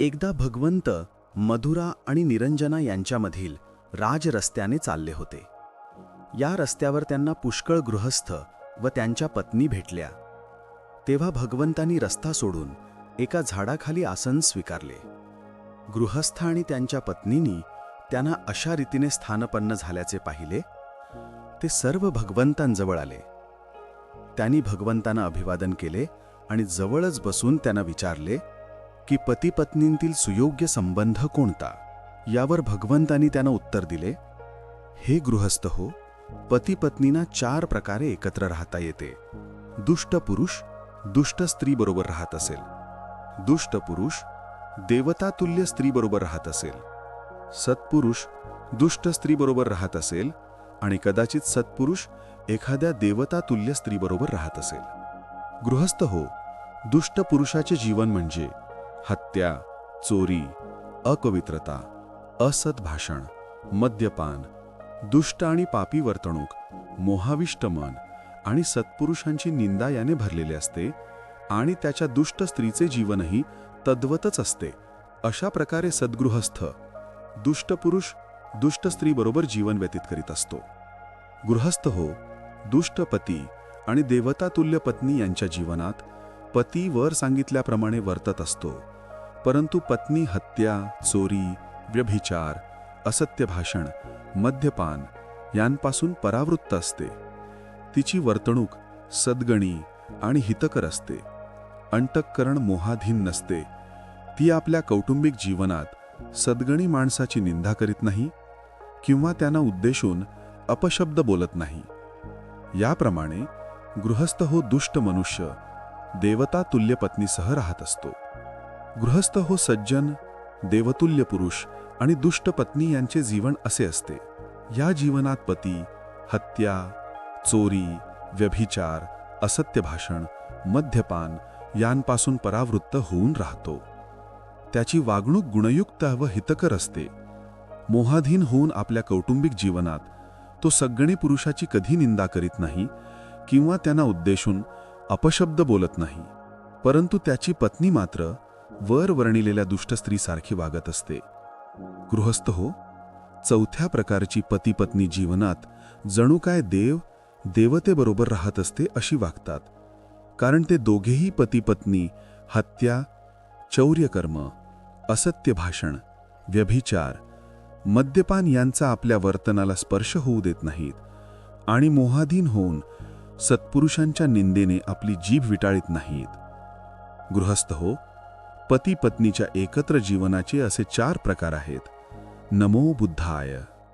एकदा भगवंत मधुरा आणि निरंजना यांच्यामधील राजरस्त्याने चालले होते. या रस्त्यावर त्यांना पुष्कळ गृहस्थ व त्यांच्या पत्नी भेटल्या. तेव्हा भगवंतांनी रस्ता सोडून एका झाडाखाली आसन स्वीकारले. गृहस्थ आणि त्यांच्या पत्नीनी त्यांना अशा रीतीने स्थानपन्न झाल्याचे पाहिले. ते सर्व भगवंतांजवळ आले. त्यांनी भगवंतांना अभिवादन केले आणि जवळच बसून त्यांना विचारले की पतीपत्नींतील सुयोग्य संबंध कोणता? यावर भगवंतांनी त्यांना उत्तर दिले हे गृहस्थ हो पतीपत्नींना चार प्रकारे एकत्र राहता येते. दुष्ट पुरुष दुष्ट स्त्रीबरोबर राहत असेल. दुष्ट पुरुष देवतातुल्य स्त्रीबरोबर राहत असेल. सत्पुरुष दुष्ट स्त्रीबरोबर राहत असेल आणि कदाचित सत्पुरुष एखाद्या देवतातुल्य स्त्रीबरोबर राहत असेल. गृहस्थ हो दुष्ट पुरुषाचे जीवन म्हणजे हत्या चोरी अपवित्रता असत भाषण मद्यपान दुष्ट आणि पापी वर्तणूक मोहाविष्ट मन आणि सत्पुरुषांची निंदा याने भरलेले असते आणि त्याच्या दुष्ट स्त्रीचे जीवनही तद्वतच असते. अशा प्रकारे सद्गृहस्थ दुष्ट पुरुष दुष्ट स्त्रीबरोबर जीवन व्यतीत करीत असतो. गृहस्थ हो दुष्ट पती आणि देवतातुल्य पत्नी यांच्या जीवनात पती वर सांगितल्याप्रमाणे वर्तत असतो. परंतु पत्नी हत्या चोरी व्यभिचार असत्य भाषण मद्यपान यांपासून परावृत्त असते. तिची वर्तणूक सद्गणी आणि हितकर असते. अंटककरण मोहाधीन नसते. ती आपल्या कौटुंबिक जीवनात सद्गणी माणसाची निंदा करीत नाही किंवा त्यांना उद्देशून अपशब्द बोलत नाही. याप्रमाणे गृहस्थ हो दुष्ट मनुष्य देवता तुल्य पत्नीसह राहत असतो. गृहस्थ हो सज्जन देवतुल्य पुरुष आणि दुष्ट पत्नी यांचे जीवन असे असते. या जीवनात पती हत्या चोरी व्यभिचार असत्य भाषण मद्यपान यांपासून परावृत्त होऊन राहतो. त्याची वागणूक गुणयुक्त व हितकर असते. मोहाधीन होऊन आपल्या कौटुंबिक जीवनात तो सगणी पुरुषाची कधी निंदा करीत नाही किंवा त्यांना उद्देशून अपशब्द बोलत नाही. परंतु त्याची पत्नी मात्र वर वर्णिलेल्या दुष्ट स्त्रीसारखी वागत असते. गृहस्थ हो चौथ्या प्रकारची पतीपत्नी जीवनात जणू काय देव देवतेबरोबर राहत असते अशी वागतात. कारण ते दोघेही पतीपत्नी हत्या चौर्यकर्म असत्य भाषण व्यभिचार मद्यपान यांचा आपल्या वर्तनाला स्पर्श होऊ देत नाहीत आणि मोहाधीन होऊन सत्पुरुषांच्या निंदेने आपली जीभ विटाळीत नाहीत. गृहस्थ हो पती पत्नीच्या एकत्र जीवनाचे असे चार प्रकार आहेत. नमो बुद्धाय.